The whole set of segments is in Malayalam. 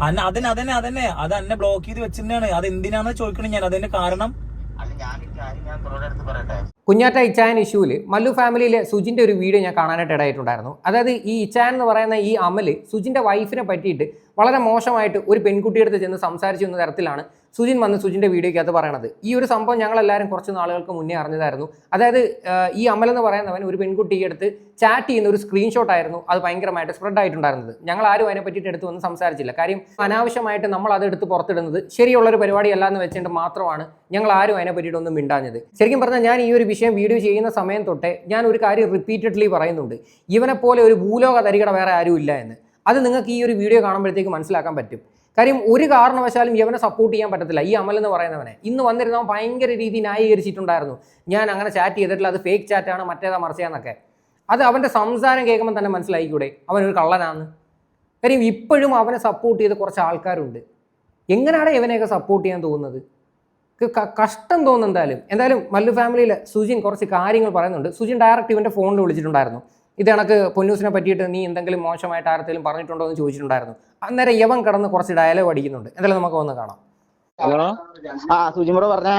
അന്ന അതന്നെ അതന്നെ അതന്നെ. അത് എന്നെ ബ്ലോക്ക് ചെയ്ത് വെച്ചിട്ടാണ് അത് എന്തിനാന്ന് ചോദിക്കണം ഞാൻ? അതിന്റെ കാരണം? കുഞ്ഞാറ്റ ഇച്ചായൻ ഇഷ്യൂവിൽ മല്ലു ഫാമിലിയിലെ സുജിന്റെ ഒരു വീഡിയോ ഞാൻ കാണാനായിട്ട് ഇടയായിട്ടുണ്ടായിരുന്നു. അതായത് ഈ ഇച്ചായൻ എന്ന് പറയുന്ന ഈ അമൽ സുജിന്റെ വൈഫിനെ പറ്റിയിട്ട് വളരെ മോശമായിട്ട് ഒരു പെൺകുട്ടിയുടെ അടുത്ത് ചെന്ന് സംസാരിച്ചു എന്ന തരത്തിലാണ് സുജിൻ വന്ന് സുജിന്റെ വീഡിയോയ്ക്കകത്ത് പറയണത്. ഈ ഒരു സംഭവം ഞങ്ങളെല്ലാവരും കുറച്ച് നാളുകൾക്ക് മുന്നേ അറിഞ്ഞതായിരുന്നു. അതായത് ഈ അമൽ എന്ന് പറയുന്നവൻ ഒരു പെൺകുട്ടിയെ അടുത്ത് ചാറ്റ് ചെയ്യുന്ന ഒരു സ്ക്രീൻഷോട്ട് ആയിരുന്നു അത് ഭയങ്കരമായിട്ട് സ്പ്രെഡ് ആയിട്ടുണ്ടായിരുന്നത്. ഞങ്ങൾ ആരും അതിനെ പറ്റിയിട്ട് എടുത്ത് ഒന്നും സംസാരിച്ചില്ല. കാര്യം അനാവശ്യമായിട്ട് നമ്മൾ അത് എടുത്ത് പുറത്തിടുന്നത് ശരിയുള്ളൊരു പരിപാടിയല്ല എന്ന് വെച്ചിട്ട് മാത്രമാണ് ഞങ്ങൾ ആരും അതിനെ പറ്റിയിട്ട് ഒന്നും മിണ്ടാഞ്ഞത്. ശരിക്കും പറഞ്ഞാൽ ഞാൻ ഈ ഒരു വിഷയം വീഡിയോ ചെയ്യുന്ന സമയം തൊട്ടേ ഞാൻ ഒരു കാര്യം റിപ്പീറ്റഡ്ലി പറയുന്നുണ്ട്. ഇവനെപ്പോലെ പോലെ ഒരു ഭൂലോക തരികട വേറെ ആരും ഇല്ല എന്ന്. അത് നിങ്ങൾക്ക് ഈ ഒരു വീഡിയോ കാണുമ്പോഴത്തേക്ക് മനസ്സിലാക്കാൻ പറ്റും. കാര്യം ഒരു കാരണവശാലും യവനെ സപ്പോർട്ട് ചെയ്യാൻ പറ്റത്തില്ല. ഈ അമൽ എന്ന് പറയുന്നവനെ. ഇന്ന് വന്നിരുന്നവൻ ഭയങ്കര രീതി ന്യായീകരിച്ചിട്ടുണ്ടായിരുന്നു. ഞാൻ അങ്ങനെ ചാറ്റ് ചെയ്തിട്ടില്ല. അത് ഫേക്ക് ചാറ്റാണ് മറ്റേതാ മറിച്ചാന്നൊക്കെ അത് അവന്റെ സംസാരം കേൾക്കുമ്പോൾ തന്നെ മനസ്സിലായിക്കൂടെ? അവനൊരു കള്ളനാന്ന്. കാര്യം ഇപ്പോഴും അവനെ സപ്പോർട്ട് ചെയ്ത് കുറച്ച് ആൾക്കാരുണ്ട്. എങ്ങനെയാണ് ഇവനെയൊക്കെ സപ്പോർട്ട് ചെയ്യാൻ തോന്നുന്നത്? കഷ്ടം തോന്നുന്നു എന്തായാലും. എന്തായാലും മല്ലു ഫാമിലിയിൽ സുജിൻ കുറച്ച് കാര്യങ്ങൾ പറയുന്നുണ്ട്. സുജിൻ ഡയറക്റ്റ് ഇവന്റെ ഫോണിൽ വിളിച്ചിട്ടുണ്ടായിരുന്നു. ഇത് കണക്ക് പൊന്നൂസിനെ പറ്റിയിട്ട് നീ എന്തെങ്കിലും മോശമായിട്ട് ആരെങ്കിലും പറഞ്ഞിട്ടുണ്ടോ എന്ന് ചോദിച്ചിട്ടുണ്ടായിരുന്നു. അന്നേരം യവൻ കടന്ന് കുറച്ച് ഡയലോഗ് അടിക്കുന്നുണ്ട്. എന്തായാലും നമുക്ക് ഒന്ന് കാണാം. ഹലോ? ആ സുജിമോട് പറഞ്ഞേ.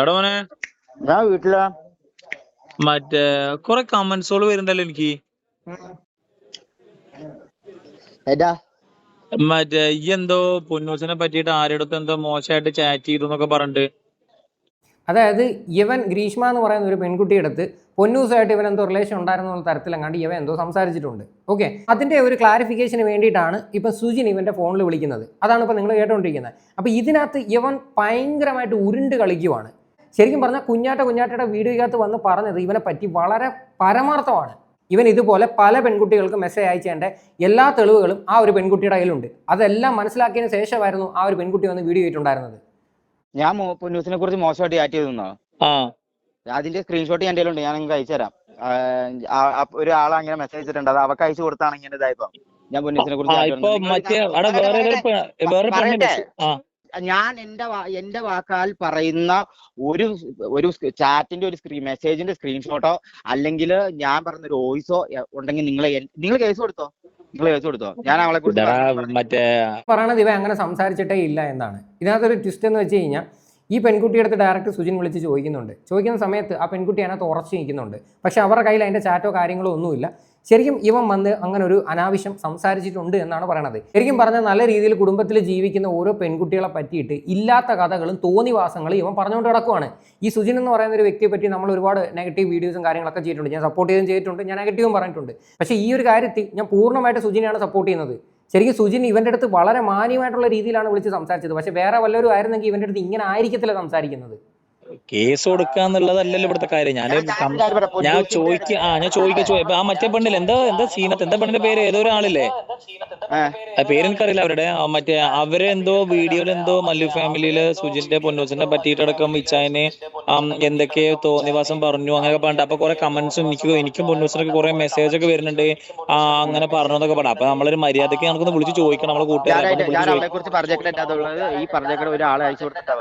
എടാ മോനെ. ഞാൻ വീട്ടിലാ. മറ്റേ കൊറേ കമന്റ്സുകൾ വരുന്നുണ്ടല്ലോ എനിക്ക്. മറ്റേ ഈ എന്തോ പൊന്നൂസിനെ പറ്റിയിട്ട് ആരുടെ എന്തോ മോശമായിട്ട് ചാറ്റ് ചെയ്തു എന്നൊക്കെ പറഞ്ഞിട്ട്. അതായത് ഇവൻ ഗ്രീഷ്മ എന്ന് പറയുന്ന ഒരു പെൺകുട്ടിയുടെ അടുത്ത് പൊന്നൂസായിട്ട് ഇവൻ എന്തോ റിലേഷൻ ഉണ്ടായിരുന്ന തരത്തിലെങ്ങാണ്ട് ഇവൻ എന്തോ സംസാരിച്ചിട്ടുണ്ട്. ഓക്കെ അതിന്റെ ഒരു ക്ലാരിഫിക്കേഷന് വേണ്ടിയിട്ടാണ് ഇപ്പം സുജിൻ ഇവന്റെ ഫോണിൽ വിളിക്കുന്നത്. അതാണ് ഇപ്പം നിങ്ങൾ കേട്ടോണ്ടിരിക്കുന്നത്. അപ്പോൾ ഇതിനകത്ത് ഇവൻ ഭയങ്കരമായിട്ട് ഉരുണ്ട് കളിക്കുവാണ്. ശരിക്കും പറഞ്ഞാൽ കുഞ്ഞാട്ട കുഞ്ഞാട്ടയുടെ വീഡിയോയ്ക്കകത്ത് വന്ന് പറഞ്ഞത് ഇവനെ പറ്റി വളരെ പരമാർത്ഥമാണ്. ഇവൻ ഇതുപോലെ പല പെൺകുട്ടികൾക്കും മെസ്സേജ് അയച്ചതിന്റെ എല്ലാ തെളിവുകളും ആ ഒരു പെൺകുട്ടിയുടെ കയ്യിലുണ്ട്. അതെല്ലാം മനസ്സിലാക്കിയതിന് ശേഷമായിരുന്നു ആ ഒരു പെൺകുട്ടി വന്ന് വീഡിയോ ചെയ്തിട്ടുണ്ടായിരുന്നത് ഞാൻ ന്യൂസിനെ പൊന്നൂസിനെ കുറിച്ച് മോശമായിട്ട് ചാറ്റ് ചെയ്തു ആ. അതിന്റെ സ്ക്രീൻഷോട്ട് ഞാൻ ഉണ്ട് ഞാൻ നിങ്ങൾക്ക് അയച്ചു തരാം. ഒരാൾ അങ്ങനെ മെസ്സേജ് അയച്ചിട്ടുണ്ട് അത് അവക്ക് അയച്ചു കൊടുത്താണ് ഇങ്ങനെ ഇതായപ്പോ. ഞാൻ പൊന്നൂസിനെ കുറിച്ച് ഞാൻ എന്റെ എന്റെ വാക്കാൽ പറയുന്ന ഒരു ഒരു ചാറ്റിന്റെ ഒരു സ്ക്രീൻ മെസ്സേജിന്റെ സ്ക്രീൻഷോട്ടോ അല്ലെങ്കിൽ ഞാൻ പറഞ്ഞ ഒരു വോയിസോ ഉണ്ടെങ്കിൽ നിങ്ങൾ നിങ്ങൾ കേസ് കൊടുത്തോ? മറ്റേ പറയണത് ഇവ അങ്ങനെ സംസാരിച്ചിട്ടേ ഇല്ല എന്നാണ്. ഇതിനകത്തൊരു ട്വിസ്റ്റ് എന്ന് വെച്ച് കഴിഞ്ഞാൽ ഈ പെൺകുട്ടിയുടെ അടുത്ത് ഡയറക്റ്റ് സുജിൻ വിളിച്ച് ചോദിക്കുന്നുണ്ട്. ചോദിക്കുന്ന സമയത്ത് ആ പെൺകുട്ടി അതിനകത്ത് ഉറച്ചു നിൽക്കുന്നുണ്ട്. പക്ഷെ അവരുടെ കയ്യിൽ അതിന്റെ ചാറ്റോ കാര്യങ്ങളോ ഒന്നുമില്ല. ശരിക്കും ഇവൻ വന്ന് അങ്ങനെ ഒരു അനാവശ്യം സംസാരിച്ചിട്ടുണ്ട് എന്നാണ് പറയണത്. ശരിക്കും പറഞ്ഞാൽ നല്ല രീതിയിൽ കുടുംബത്തിൽ ജീവിക്കുന്ന ഓരോ പെൺകുട്ടികളെ പറ്റിയിട്ട് ഇല്ലാത്ത കഥകളും തോന്നിവാസങ്ങളും ഇവൻ പറഞ്ഞുകൊണ്ട് കിടക്കുവാണ് ഈ സുജിൻ എന്ന് പറയുന്ന ഒരു വ്യക്തിയെ പറ്റി നമ്മൾ ഒരുപാട് നെഗറ്റീവ് വീഡിയോസും കാര്യങ്ങളൊക്കെ ചെയ്തിട്ടുണ്ട്. ഞാൻ സപ്പോർട്ട് ചെയ്തും ചെയ്തിട്ടുണ്ട്. ഞാൻ നെഗറ്റീവും പറഞ്ഞിട്ടുണ്ട്. പക്ഷേ ഈ ഒരു കാര്യത്തിൽ ഞാൻ പൂർണമായിട്ട് സുജിനെയാണ് സപ്പോർട്ട് ചെയ്യുന്നത്. ശരിക്കും സുജിൻ ഇവന്റെ അടുത്ത് വളരെ മാന്യമായിട്ടുള്ള രീതിയിലാണ് വിളിച്ച് സംസാരിച്ചത്. പക്ഷേ വേറെ വല്ലവരും ആയിരുന്നെങ്കിൽ ഇവന്റെ അടുത്ത് ഇങ്ങനെ ആയിരിക്കത്തില്ല സംസാരിക്കുന്നത്. കേസ് കൊടുക്കുക എന്നുള്ളതല്ലല്ലോ ഇവിടുത്തെ കാര്യം. ഞാൻ ഞാൻ ചോദിക്ക ആ ഞാൻ ചോദിക്ക ആ മറ്റേ പെണ്ണില്ല? എന്താ എന്താ സീനത്ത്? എന്താ പെണ്ണിന്റെ പേര്? ഏതോ ഒരാളില്ലേ? പേരെനിക്കറിയില്ല ആ പേര് എനിക്കറിയില്ല അവരുടെ മറ്റേ അവരെന്തോ വീഡിയോയിൽ എന്തോ മല്ലു ഫാമിലിയിൽ സുജിന്റെ പൊന്നൂസിനെ പറ്റിയിട്ടടക്കം ഇച്ചായന് എന്തൊക്കെ എന്തൊക്കെയോ തോന്നിവാസം പറഞ്ഞു അങ്ങനെ പറഞ്ഞിട്ട്. അപ്പൊ കുറെ കമന്റ്സും എനിക്ക് എനിക്കും പൊന്നൂസിനൊക്കെ കുറെ മെസ്സേജ് ഒക്കെ വരുന്നുണ്ട്. ആ അങ്ങനെ പറഞ്ഞു എന്നൊക്കെ പറഞ്ഞു. അപ്പൊ നമ്മളൊരു മര്യാദയ്ക്ക് നമുക്കൊന്ന് വിളിച്ച് ചോദിക്കണം നമ്മളെ കൂട്ടുകാരെ ഈ പറഞ്ഞേക്കട ഒരാളെ അയച്ചു കൊടുത്തിട്ട്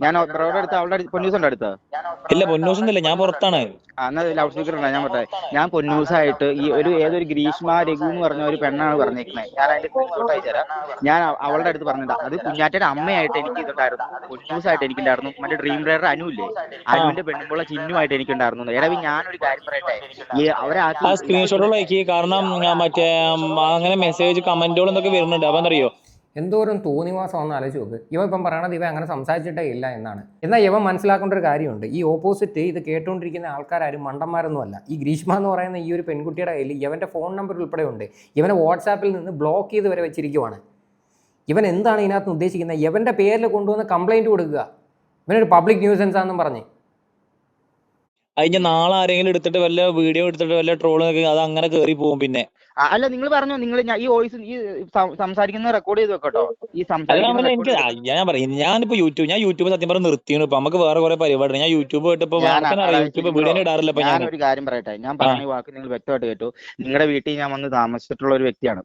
ഞാൻ ബ്രോയുടെ അടുത്ത് അവളുടെ അടുത്ത് പൊന്നൂസുണ്ട് അടുത്ത്. ചോദിക്കും. ഇല്ല പൊന്നൂസൊന്നുമില്ല ഞാൻ പുറത്താണ്. എന്നാ ലൗഡ് സ്പീക്കർ ഉണ്ട് ഞാൻ പറഞ്ഞത് ഞാൻ പൊന്നൂസായിട്ട് ഈ ഒരു ഏതൊരു ഗ്രീഷ്മ രഘു എന്ന് പറഞ്ഞ ഒരു പെണ്ണാണ് പറഞ്ഞേക്കുന്നത് ഞാൻ അതിന്റെ സ്ക്രീൻഷോട്ട് അയച്ചുതരാം ഞാൻ അവ- അവളുടെ അടുത്ത് പറഞ്ഞിട്ട് അത് കുഞ്ഞാറ്റയുടെ അമ്മയായിട്ട് എനിക്ക് ഇതുണ്ടായിരുന്നു. പൊന്നൂസായിട്ട് എനിക്കുണ്ടായിരുന്നു. മറ്റേ ഡ്രീം ഡ്രൈവർ അനുല്ലേ അനുവിന്റെ പെണ്ണുമുള്ള ചിന്നുമായിട്ട് എനിക്ക് എനിക്കുണ്ടായിരുന്നു. എടാ ഞാനൊരു കാര്യം പറയട്ടെ? ഈ അവരാക്കി ആ സ്ക്രീൻഷോട്ടുകൾ അയക്കി കാരണം മറ്റേ അങ്ങനെ മെസ്സേജ് കമന്റുകൾ എന്നൊക്കെ വരുന്നുണ്ട്. അപ്പൊ എന്തറിയോ എന്തോരം തോന്നിവാസം ഒന്ന് ആലോചിച്ച് നോക്ക്. ഇവ ഇപ്പം പറയണത് ഇവ അങ്ങനെ സംസാരിച്ചിട്ടേ ഇല്ല എന്നാണ്. എന്നാൽ ഇവ മനസ്സിലാക്കേണ്ട ഒരു കാര്യമുണ്ട്. ഈ ഓപ്പോസിറ്റ് ഇത് കേട്ടുകൊണ്ടിരിക്കുന്ന ആൾക്കാരും മണ്ടന്മാരൊന്നും അല്ല. ഈ ഗ്രീഷ്മ എന്ന് പറയുന്ന ഈ ഒരു പെൺകുട്ടിയുടെ കയ്യിൽ ഇവന്റെ ഫോൺ നമ്പർ ഉൾപ്പെടെ ഉണ്ട്. ഇവനെ വാട്സാപ്പിൽ നിന്ന് ബ്ലോക്ക് ചെയ്ത് വരെ വെച്ചിരിക്കുവാണ്. ഇവൻ എന്താണ് ഇതിനകത്ത് ഉദ്ദേശിക്കുന്നത്? ഇവന്റെ പേരിൽ കൊണ്ടുവന്ന് കംപ്ലൈന്റ് കൊടുക്കുക. ഇവനൊരു പബ്ലിക് ന്യൂസൻസ് ആണെന്നും പറഞ്ഞ്. അതിന് നാളെ ആരെങ്കിലും എടുത്തിട്ട് വല്ല വീഡിയോ എടുത്തിട്ട് വല്ല ട്രോൾ അത് അങ്ങനെ കേറി പോകും പിന്നെ. അല്ല നിങ്ങൾ പറഞ്ഞു നിങ്ങൾ ഈ വോയിസ് ഈ സംസാരിക്കുന്ന റെക്കോർഡ് ചെയ്ത് വെക്കട്ടോ. ഈ എനിക്ക് ഞാൻ പറയും ഞാനിപ്പോ യൂട്യൂബ് ഞാൻ യൂട്യൂബ് സത്യം പറഞ്ഞു നിർത്തിയാണ് ഇപ്പൊ. നമുക്ക് വേറെ കുറെ പരിപാടി ഞാൻ യൂട്യൂബ് പോയിട്ട് ഇപ്പൊ യൂട്യൂബ് വീഡിയോ ഇടാറില്ല ഇപ്പൊ ഞാൻ ഒരു കാര്യം പറയട്ടെ. ഞാൻ പറഞ്ഞ വാക്ക് നിങ്ങൾ വ്യക്തമായിട്ട് കേട്ടു. നിങ്ങളുടെ വീട്ടിൽ ഞാൻ വന്ന് താമസിച്ചിട്ടുള്ള ഒരു വ്യക്തിയാണ്.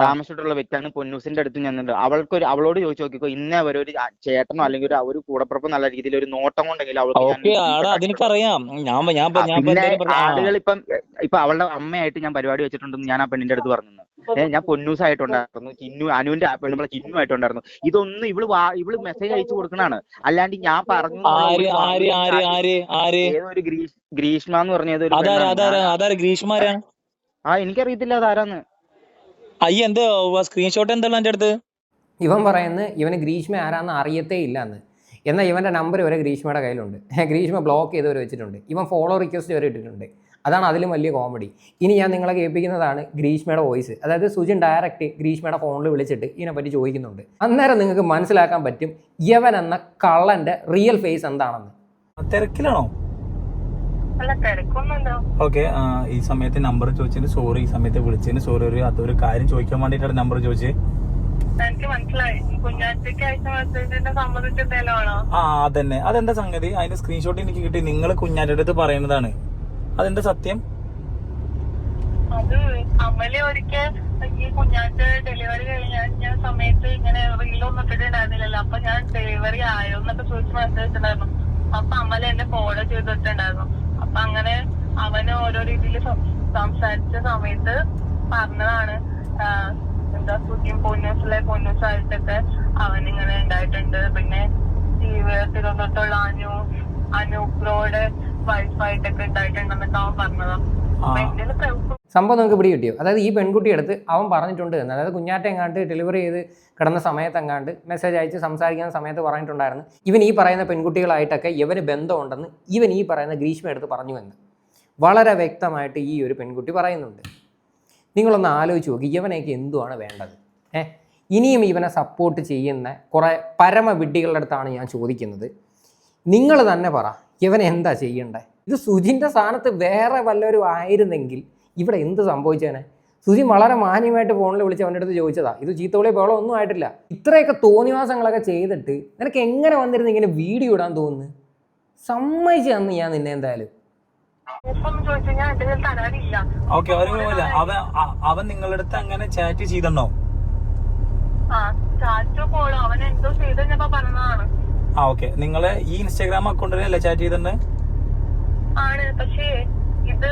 താമസിച്ചിട്ടുള്ള വ്യക്തിയാണ് പൊന്നൂസിന്റെ അടുത്ത് ചെന്നിട്ട്. അവൾക്ക് ഒരു അവളോട് ചോദിച്ചു നോക്കിക്കോ ഇന്നേ വരെ ഒരു ചേട്ടനോ അല്ലെങ്കിൽ ഒരു ഒരു കൂടപ്പുറപ്പോ നല്ല രീതിയിൽ ഒരു നോട്ടം കൊണ്ടെങ്കിലും അവൾക്ക്. ആളുകൾ ഇപ്പം ഇപ്പൊ അവളുടെ അമ്മയായിട്ട് ഞാൻ പരിപാടി വെച്ചിട്ടുണ്ടെന്ന് ഞാൻ ആ പെണ്ണിന്റെ അടുത്ത് പറഞ്ഞു ഏഹ് ഞാൻ പൊന്നൂസ് ആയിട്ടുണ്ടായിരുന്നു ചിന്നു അനുവിന്റെ പെണ്ണുമ്പളെ ചിന്നു ആയിട്ടുണ്ടായിരുന്നു ഇതൊന്നും ഇവൾ ഇവൾ മെസ്സേജ് അയച്ചു കൊടുക്കണാണ്. അല്ലാണ്ട് ഞാൻ പറഞ്ഞു ഏതൊരു ഗ്രീഷ്മ എന്ന് പറഞ്ഞത് ഗ്രീഷ്മാരാ? ആ എനിക്കറിയത്തില്ല അതാരാന്ന് അയ്യ എന്ത് സ്ക്രീൻഷോട്ട് എന്താണ് എന്റെ അടുത്ത് ഇവൻ പറയുന്നത് ഇവന് ഗ്രീഷ്മ ആരാന്ന് അറിയത്തേ ഇല്ല എന്ന് എന്നാൽ ഇവന്റെ നമ്പർ വരെ ഗ്രീഷ്മയുടെ കയ്യിലുണ്ട്. ഗ്രീഷ്മ ബ്ലോക്ക് ചെയ്തവർ വെച്ചിട്ടുണ്ട്. ഇവൻ ഫോളോ റിക്വസ്റ്റ് വരെ ഇട്ടിട്ടുണ്ട്. അതാണ് അതിലും വലിയ കോമഡി ഇനി ഞാൻ നിങ്ങളെ കേൾപ്പിക്കുന്നതാണ് ഗ്രീഷ്മയുടെ വോയിസ് അതായത് സുജിൻ ഡയറക്റ്റ് ഗ്രീഷ്മയുടെ ഫോണിൽ വിളിച്ചിട്ട് ഇതിനെപ്പറ്റി ചോദിക്കുന്നുണ്ട്. അന്നേരം നിങ്ങൾക്ക് മനസ്സിലാക്കാൻ പറ്റും യവൻ എന്ന കള്ളന്റെ റിയൽ ഫേസ് എന്താണെന്ന്. തിരക്കിലാണോ? ഓക്കെ ഈ സമയത്ത് നമ്പർ ചോദിച്ചതിന് സോറി ഈ സമയത്ത് വിളിച്ചതിന് സോറി ഒരു അത് ഒരു കാര്യം ചോദിക്കാൻ വേണ്ടിട്ടാണ് നമ്പർ ചോദിച്ചത്. ആ അതന്നെ. അതെന്താ സംഗതി? അതിന്റെ സ്ക്രീൻഷോട്ട് എനിക്ക് കിട്ടി. നിങ്ങൾ കുഞ്ഞാന്റെ അടുത്ത് പറയുന്നതാണ്. അതെന്താ സത്യം? അത് അമ്മലി ഒരിക്കൽ ഈ കുഞ്ഞാറ്റ ഡെലിവറി കഴിഞ്ഞ സമയത്ത് ഇങ്ങനെ റീലൊന്നും ഇട്ടിട്ടുണ്ടായിരുന്നില്ലല്ലോ. അപ്പൊ ഞാൻ ഡെലിവറി ആയോ എന്നൊക്കെ ചോദിച്ച് മനസ്സിലായിട്ടുണ്ടായിരുന്നു അപ്പൊ അമ്മല എന്നെ ഫോളോ ചെയ്തിട്ടുണ്ടായിരുന്നു. അപ്പൊ അങ്ങനെ അവന് ഓരോ രീതിയിൽ സംസാരിച്ച സമയത്ത് പറഞ്ഞതാണ് എന്താ സുഖിയും പൊന്നൂസിലെ പൊന്നൂസായിട്ടൊക്കെ അവനിങ്ങനെ ഉണ്ടായിട്ടുണ്ട്. പിന്നെ തിരുവനന്തപുരത്തുള്ള അനു അനൂപ്രോയുടെ വൈഫായിട്ടൊക്കെ ഉണ്ടായിട്ടുണ്ടെന്നൊക്കെ അവൻ പറഞ്ഞതാ. എന്റെ പ്രൂഫ് സംഭവം നമുക്ക് പിടി കിട്ടിയോ? അതായത് ഈ പെൺകുട്ടി അടുത്ത് അവൻ പറഞ്ഞിട്ടുണ്ട് എന്ന്. അതായത് കുഞ്ഞാറ്റ എങ്ങാണ്ട് ഡെലിവറി ചെയ്ത് കിടന്ന സമയത്ത് എങ്ങാണ്ട് മെസ്സേജ് അയച്ച് സംസാരിക്കുന്ന സമയത്ത് പറഞ്ഞിട്ടുണ്ടായിരുന്നു. ഇവൻ ഈ പറയുന്ന പെൺകുട്ടികളായിട്ടൊക്കെ ഇവന് ബന്ധമുണ്ടെന്ന് ഇവൻ ഈ പറയുന്ന ഗ്രീഷ്മ എടുത്ത് പറഞ്ഞു എന്ന്. വളരെ വ്യക്തമായിട്ട് ഈ ഒരു പെൺകുട്ടി പറയുന്നുണ്ട്. നിങ്ങളൊന്ന് ആലോചിച്ച് നോക്കി ഇവനെയൊക്കെ എന്തുവാണ് വേണ്ടത്? ഏ? ഇനിയും ഇവനെ സപ്പോർട്ട് ചെയ്യുന്ന കുറേ പരമവിഡ്ഢികളുടെ അടുത്താണ് ഞാൻ ചോദിക്കുന്നത്. നിങ്ങൾ തന്നെ പറ ഇവൻ എന്താ ചെയ്യണ്ടേ? ഇത് സുജിന്റെ സ്ഥാനത്ത് വേറെ വല്ലവരും ആയിരുന്നെങ്കിൽ ഇവിടെ എന്ത് സംഭവിച്ചേനെ? സുജി വളരെ മാന്യമായിട്ട് ഫോണിൽ വിളിച്ച് അവന്റെ അടുത്ത് ചോദിച്ചതാ. ഇത് ചീത്തോളി ബഹളം ഒന്നും ആയിട്ടില്ല. ഇത്രയൊക്കെ തോന്നിവാസങ്ങളൊക്കെ ചെയ്തിട്ട് നിനക്ക് എങ്ങനെ വന്നിരുന്ന് ഇങ്ങനെ വീഡിയോ ഇടാൻ തോന്നുന്നു? സമ്മതിച്ചു തന്നു ഞാൻ നിന്നെ എന്തായാലും. ഓക്കെ ഒരു കുഴപ്പമില്ല അവൻ അവൻ നിങ്ങളുടെ അടുത്ത് അങ്ങനെ ചാറ്റ് ചെയ്തോ ആ ചാറ്റോ കോളോ അവൻ എന്തോ ചെയ്ത് കഴിഞ്ഞപ്പോ ആ ഓക്കെ. നിങ്ങൾ ഈ ഇൻസ്റ്റാഗ്രാം അക്കൗണ്ടിലല്ലേ ചാറ്റ് ചെയ്തിട്ടുണ്ട്? ആണ്. പക്ഷേ ഇത്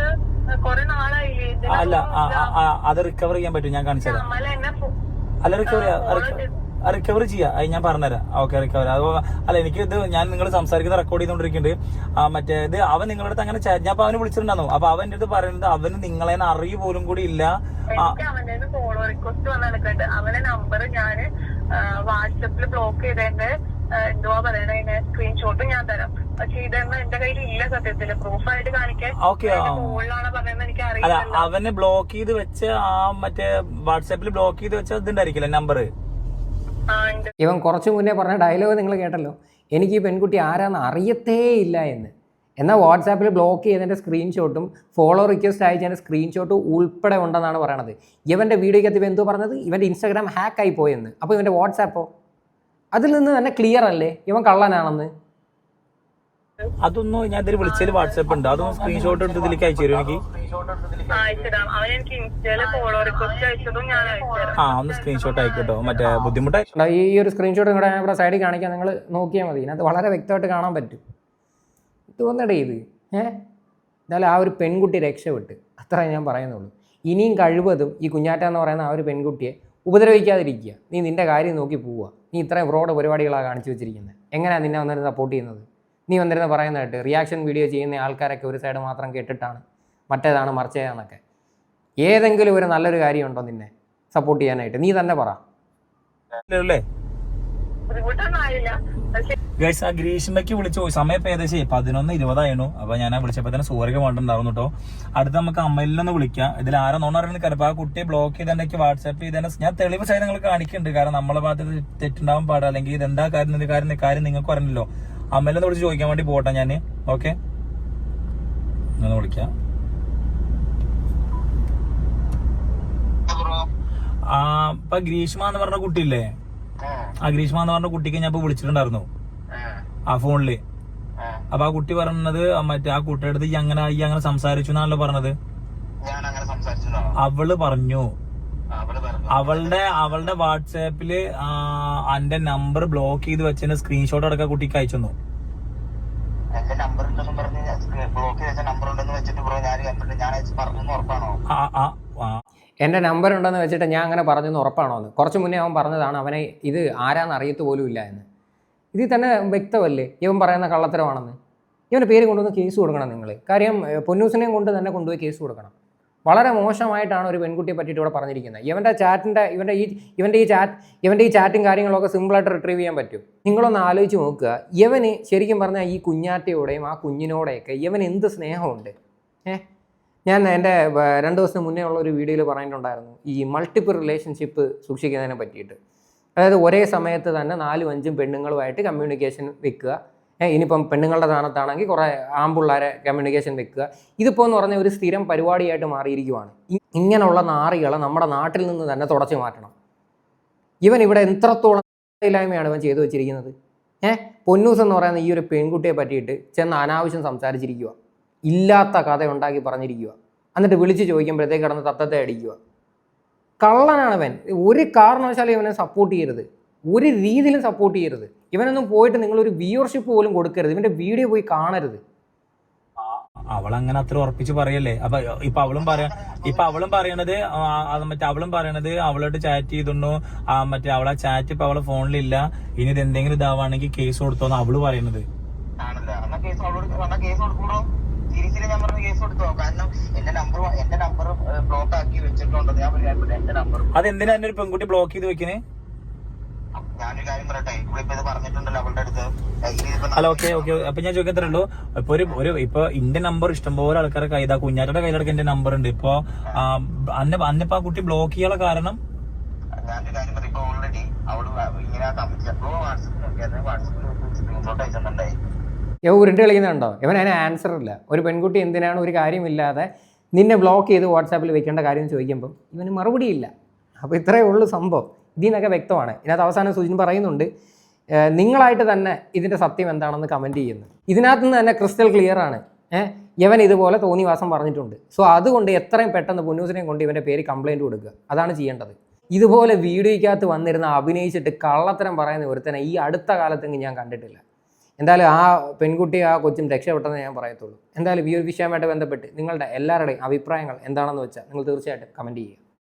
അല്ല അത് റിക്കവർ ചെയ്യാൻ പറ്റും. ഞാൻ കാണിച്ചു തരാം. അല്ല റിക്കവർ റിക്കവർ ചെയ്യാം. അത് ഞാൻ പറഞ്ഞുതരാം. ഓക്കെ റിക്കവർ അത് അല്ല എനിക്ക് ഇത് ഞാൻ നിങ്ങൾ സംസാരിക്കുന്ന റെക്കോർഡ് ചെയ്തുകൊണ്ടിരിക്കുന്നുണ്ട്. മറ്റേ ഇത് അവൻ നിങ്ങളുടെ അടുത്ത് അങ്ങനെ ഞാൻ അപ്പൊ അവന് വിളിച്ചിട്ടുണ്ടായിരുന്നു. അപ്പൊ അവന്റെ അടുത്ത് പറയുന്നത് അവന് നിങ്ങളെ അറിയ പോലും കൂടി ഇല്ല. ഫോളോ റിക്വസ്റ്റ് അവന്റെ നമ്പർ ഞാൻ വാട്സപ്പിൽ ബ്ലോക്ക് ചെയ്തതിന്റെ എന്തുവാ പറയണ? സ്ക്രീൻഷോട്ട് ഞാൻ തരാം. പക്ഷെ ഇതൊന്നും എന്റെ കയ്യിൽ ഇല്ല സത്യത്തിൽ. പ്രൂഫായിട്ട് കാണിക്കാൻ ഓക്കെ ആ. മുകളിലാണ് പറയുന്നത് എനിക്ക് അല്ല അറിയില്ല അവനെ ബ്ലോക്ക് ചെയ്ത് വെച്ച ആ മറ്റേ വാട്സാപ്പിൽ ബ്ലോക്ക് ചെയ്ത് വെച്ച ഇതുണ്ടായിരിക്കില്ല നമ്പർ ആ ഉണ്ട്. ഇവൻ കുറച്ചു മുന്നേ പറഞ്ഞ ഡയലോഗ് നിങ്ങൾ കേട്ടല്ലോ. എനിക്ക് ഈ പെൺകുട്ടി ആരാന്ന് അറിയത്തേ ഇല്ല എന്ന്. എന്നാൽ വാട്സാപ്പിൽ ബ്ലോക്ക് ചെയ്തതിന്റെ സ്ക്രീൻഷോട്ടും ഫോളോ റിക്വസ്റ്റ് അയച്ചതിന്റെ സ്ക്രീൻഷോട്ടും ഉൾപ്പെടെ ഉണ്ടെന്നാണ് പറയണത്. ഇവന്റെ വീഡിയോയ്ക്കകത്ത് ഇവൻ എന്തോ പറഞ്ഞത്? ഇവന്റെ ഇൻസ്റ്റാഗ്രാം ഹാക്കായി പോയെന്ന്. അപ്പോൾ ഇവന്റെ വാട്സാപ്പോ അതിൽ നിന്ന് തന്നെ ക്ലിയർ അല്ലേ? ഇവൻ കള്ളനാണെന്ന്. അതൊന്നും ഞാൻ ഇതിൽ വിളിച്ചതിൽ വാട്സപ്പ് ഉണ്ട്. അതൊന്ന് സ്ക്രീൻഷോട്ട് എടുത്ത് ഇതിലേക്ക് അയച്ചു തരും എനിക്ക്? അയച്ചിടാം. അവൻ എനിക്ക് ഇൻസ്റ്റയിൽ ഫോളോ റിക്വസ്റ്റ് അയച്ചതും ഞാൻ അയച്ചുതരാം ആ ഒന്ന് സ്ക്രീൻഷോട്ട് ആയിക്കോട്ടോ മറ്റേ ബുദ്ധിമുട്ടായി. ഈ ഒരു സ്ക്രീൻഷോട്ട് നിങ്ങളുടെ ഞാൻ ഇവിടെ സൈഡിൽ കാണിക്കാൻ നിങ്ങൾ നോക്കിയാൽ മതി. ഇതിനകത്ത് വളരെ വ്യക്തമായിട്ട് കാണാൻ പറ്റും. ഇത് വന്നിടേ ഇത്. ഏ? എന്തായാലും ആ ഒരു പെൺകുട്ടി രക്ഷപ്പെട്ട്. അത്രേ ഞാൻ പറയുന്നുള്ളൂ. ഇനിയും കഴിവതും ഈ കുഞ്ഞാറ്റ എന്ന് പറയുന്ന ആ ഒരു പെൺകുട്ടിയെ ഉപദ്രവിക്കാതിരിക്കുക. നീ നിന്റെ കാര്യം നോക്കി പോവുക. നീ ഇത്രയും ഫ്രോഡ് പരിപാടികളാണ് കാണിച്ചു വെച്ചിരിക്കുന്നത് എങ്ങനെയാണ് നിന്നെ വന്നിട്ട് സപ്പോർട്ട് ചെയ്യുന്നത്? നീ വന്നിരുന്ന പറയുന്നതായിട്ട് റിയാക്ഷൻ വീഡിയോ ചെയ്യുന്ന ആൾക്കാരൊക്കെ ഒരു സൈഡ് മാത്രം കേട്ടിട്ടാണ്. മറ്റേതാണ് മറിച്ചതാന്നൊക്കെ ഏതെങ്കിലും ഒരു നല്ലൊരു കാര്യമുണ്ടോ നിന്നെ? സപ്പോർട്ട് ചെയ്യാനായിട്ട്. നീ തന്നെ പറ. ഗൈസ് ആ ഗ്രീഷ്മയ്ക്ക് വിളിച്ചു പോയി. സമയം ഇപ്പൊ ഏകദേശം പതിനൊന്ന് ഇരുപതായിരുന്നു അപ്പൊ ഞാൻ ആ വിളിച്ചപ്പോ തന്നെ സൂര്യ വേണ്ടിണ്ടായിരുന്നു കേട്ടോ അടുത്ത നമുക്ക് അമ്മയിലൊന്ന് വിളിക്കാം. ഇതിൽ ആരോ നോണ അറിയുന്ന കാര്യം ആ കുട്ടിയെ ബ്ലോക്ക് ചെയ്തെനിക്ക് വാട്സാപ്പ് ചെയ്തതിനെ ഞാൻ തെളിവ് സൈഡ് നിങ്ങൾ കാണിക്കുന്നുണ്ട്. കാരണം നമ്മളെ ഭാഗത്ത് തെറ്റുണ്ടാവാൻ പാടില്ല. അല്ലെങ്കിൽ ഇതെന്താ കാര്യം? ഇത് കാര്യം? കാര്യം നിങ്ങൾക്ക് പറഞ്ഞല്ലോ അമ്മയിലൊന്ന് വിളിച്ച് ചോദിക്കാൻ വേണ്ടി പോട്ടെ ഞാൻ ഓക്കെ ഒന്ന് വിളിക്കാം. ആ ഇപ്പൊ ഗ്രീഷ്മ എന്ന് പറഞ്ഞ കുട്ടിയില്ലേ? ആ ഗ്രീഷ്മ എന്ന് പറഞ്ഞ കുട്ടിക്ക് ഞാൻ ഇപ്പൊ വിളിച്ചിട്ടുണ്ടായിരുന്നു. ആ ഫോണിൽ. അപ്പൊ ആ കുട്ടി പറഞ്ഞത് മറ്റേ ആ കുട്ടിയുടെ അടുത്ത് ഈ അങ്ങനെ ഈ അങ്ങനെ സംസാരിച്ചു എന്നാണല്ലോ പറഞ്ഞത്. ഞാൻ അവൾ പറഞ്ഞു. അവളുടെ അവളുടെ വാട്സാപ്പിൽ എന്റെ അന്റെ നമ്പർ ബ്ലോക്ക് ചെയ്ത് വെച്ചതിന്റെ സ്ക്രീൻഷോട്ട് അടക്കം കുട്ടിക്ക് അയച്ചു തന്നു. എന്റെ നമ്പർ ഉണ്ടെന്ന് പറഞ്ഞ് ബ്ലോക്ക് ചെയ്ത നമ്പർ ഉണ്ടെന്ന് വെച്ചിട്ട് ബ്രോ ഞാൻ കണ്ടിട്ട് ഞാൻ അയച്ച് പറഞ്ഞു ഉറപ്പാണോ? ആ, ആ, ആ. എന്റെ നമ്പർ ഉണ്ടെന്ന് വെച്ചിട്ട് ഞാൻ അങ്ങനെ പറഞ്ഞെന്ന് ഉറപ്പാണോ എന്ന്? കുറച്ച് മുന്നേ അവൻ പറഞ്ഞതാണ് അവനെ ഇത് ആരാന്ന് അറിയത്ത് പോലും ഇല്ല എന്ന്. ഇതിൽ തന്നെ വ്യക്തമല്ലേ? ഇവൻ പറയുന്ന കള്ളത്തരമാണെന്ന്. ഇവന്റെ പേര് കൊണ്ടുവന്ന് കേസ് കൊടുക്കണം നിങ്ങൾ കാര്യം പൊന്നൂസിനെയും കൊണ്ട് തന്നെ കൊണ്ടുപോയി കേസ് കൊടുക്കണം. വളരെ മോശമായിട്ടാണ് ഒരു പെൺകുട്ടിയെ പറ്റിയിട്ട് ഇവിടെ പറഞ്ഞിരിക്കുന്നത്. ഇവന്റെ ചാറ്റിന്റെ ഇവന്റെ ഈ ഇവന്റെ ഈ ചാറ്റ് ഇവന്റെ ഈ ചാറ്റും കാര്യങ്ങളൊക്കെ സിമ്പിളായിട്ട് റിട്രീവ് ചെയ്യാൻ പറ്റും. നിങ്ങളൊന്ന് ആലോചിച്ച് നോക്കുക. ഇവന് ശരിക്കും പറഞ്ഞാൽ ഈ കുഞ്ഞാറ്റയോടെയും ആ കുഞ്ഞിനോടെയൊക്കെ ഇവൻ എന്ത് സ്നേഹമുണ്ട്? ഏ? ഞാൻ എന്റെ രണ്ട് ദിവസം മുന്നേ ഉള്ള ഒരു വീഡിയോയിൽ പറഞ്ഞിട്ടുണ്ടായിരുന്നു. ഈ മൾട്ടിപ്പിൾ റിലേഷൻഷിപ്പ് സൂക്ഷിക്കുന്നതിനെ പറ്റിയിട്ട്. അതായത് ഒരേ സമയത്ത് തന്നെ നാലും അഞ്ചും പെണ്ണുങ്ങളുമായിട്ട് കമ്മ്യൂണിക്കേഷൻ വെക്കുക. ഇനിയിപ്പം പെണ്ണുങ്ങളുടെ സ്ഥാനത്താണെങ്കിൽ കുറേ ആമ്പിള്ളേരെ കമ്മ്യൂണിക്കേഷൻ വെക്കുക. ഇതിപ്പോൾ എന്ന് പറഞ്ഞ ഒരു സ്ഥിരം പരിപാടിയായിട്ട് മാറിയിരിക്കുവാണ്. ഇങ്ങനെയുള്ള നാറികളെ നമ്മുടെ നാട്ടിൽ നിന്ന് തന്നെ തുടച്ചു മാറ്റണം. ഇവൻ ഇവിടെ എത്രത്തോളം ഇല്ലായ്മയാണ് ഇവൻ ചെയ്തു വെച്ചിരിക്കുന്നത്? ഏഹ് പൊന്നൂസ് എന്ന് പറയുന്ന ഈ ഒരു പെൺകുട്ടിയെ പറ്റിയിട്ട് ചെന്ന് അനാവശ്യം സംസാരിച്ചിരിക്കുക ഇല്ലാത്ത കഥ ഉണ്ടാക്കി പറഞ്ഞിരിക്കുക എന്നിട്ട് വിളിച്ച് ചോദിക്കുമ്പോഴത്തേക്ക് കിടന്ന് തത്തത്തെ അടിക്കുക കള്ളനാണവൻ ഒരു കാരണവശാലും ഇവനെ സപ്പോർട്ട് ചെയ്യരുത്. ഒരു രീതിയിലും സപ്പോർട്ട് ചെയ്യരുത്. ഇവനൊന്നും പോയിട്ട് നിങ്ങൾ ഒരു വ്യൂവർഷിപ്പ് പോലും കൊടുക്കരുത്. ഇവന്റെ വീഡിയോ പോയി കാണരുത്. അവൾ അങ്ങനെ അത്ര ഉറപ്പിച്ച് പറയല്ലേ? അപ്പൊ ഇപ്പൊ അവളും പറയാ ഇപ്പൊ അവളും പറയണത് മറ്റേ അവളും പറയണത് അവളോട്ട് ചാറ്റ് ചെയ്തിരുന്നു. ആ മറ്റേ അവളെ ചാറ്റ് ഇപ്പൊ അവളെ ഫോണിലില്ല. ഇനി ഇത് എന്തെങ്കിലും ഇതാവാണെങ്കിൽ കേസ് കൊടുത്തോന്ന് അവൾ പറയണത്. അവളോട് അതെന്തിനാ എന്നെ ഒരു പെൺകുട്ടി ബ്ലോക്ക് ചെയ്ത് വെക്കണേ? ഞാനൊരു കാര്യം പറയട്ടെ? ഇവിടെ ഇപ്പൊ ഇത് പറഞ്ഞിട്ടുണ്ടല്ലോ അവളുടെ അടുത്ത്. അല്ല ഓക്കെ ഓക്കെ. അപ്പൊ ഞാൻ ചോദിക്കത്തേ ഉള്ളൂ ഇപ്പൊ ഒരു ഒരു ഇപ്പൊ ഇന്റെ നമ്പർ ഇഷ്ടംപോലെ ആൾക്കാരെ കൈ ഇതാ കുഞ്ഞാറ്റയുടെ കയ്യിലടക്കം എന്റെ നമ്പർ ഉണ്ട്. ഇപ്പൊ അന്നെ അന്നിപ്പോ ആ കുട്ടി ബ്ലോക്ക് ചെയ്യാനുള്ള കാരണം? ഞാനൊരു കാര്യം പറയും ഇപ്പൊ ഓൾറെഡി അവൾ ഇങ്ങനെ നോക്കിയാൽ സ്ക്രീൻഷോട്ട് അയച്ചിട്ടുണ്ടായി. ഇവ ഉരുണ്ട് കളിക്കുന്നുണ്ടോ? ഇവൻ അതിന് ആൻസർ ഇല്ല. ഒരു പെൺകുട്ടി എന്തിനാണ് ഒരു കാര്യമില്ലാതെ നിന്നെ ബ്ലോക്ക് ചെയ്ത് വാട്സാപ്പിൽ വെക്കേണ്ട കാര്യം ചോദിക്കുമ്പോൾ ചോദിക്കുമ്പം ഇവന് മറുപടിയില്ല. അപ്പോൾ ഇത്രയേ ഉള്ളൂ സംഭവം. ഇതിൽ നിന്നൊക്കെ വ്യക്തമാണ്. ഇതിനകത്ത് അവസാനം സുജിൻ പറയുന്നുണ്ട് നിങ്ങളായിട്ട് തന്നെ ഇതിന്റെ സത്യം എന്താണെന്ന് കമന്റ് ചെയ്യുന്നു. ഇതിനകത്ത് നിന്ന് തന്നെ ക്രിസ്റ്റൽ ക്ലിയർ ആണ്. ഏഹ് ഇവൻ ഇതുപോലെ തോന്നിവാസം പറഞ്ഞിട്ടുണ്ട്. സോ അതുകൊണ്ട് എത്രയും പെട്ടെന്ന് പൊന്നൂസിനെയും കൊണ്ട് ഇവന്റെ പേര് കംപ്ലയിന്റ് കൊടുക്കുക. അതാണ് ചെയ്യേണ്ടത്. ഇതുപോലെ വീഡിയോയ്ക്കകത്ത് വന്നിരുന്ന അഭിനയിച്ചിട്ട് കള്ളത്തരം പറയുന്ന ഒരുത്തനെ ഈ അടുത്ത കാലത്തെങ്കിലും ഞാൻ കണ്ടിട്ടില്ല. എന്തായാലും ആ പെൺകുട്ടി ആ കൊച്ചും രക്ഷപ്പെട്ടെന്ന് ഞാൻ പറയത്തുള്ളൂ. എന്തായാലും ഈ ഒരു വിഷയമായിട്ട് ബന്ധപ്പെട്ട് നിങ്ങളുടെ എല്ലാവരുടെയും അഭിപ്രായങ്ങൾ എന്താണെന്ന് വെച്ചാൽ നിങ്ങൾ തീർച്ചയായിട്ടും കമന്റ് ചെയ്യുക.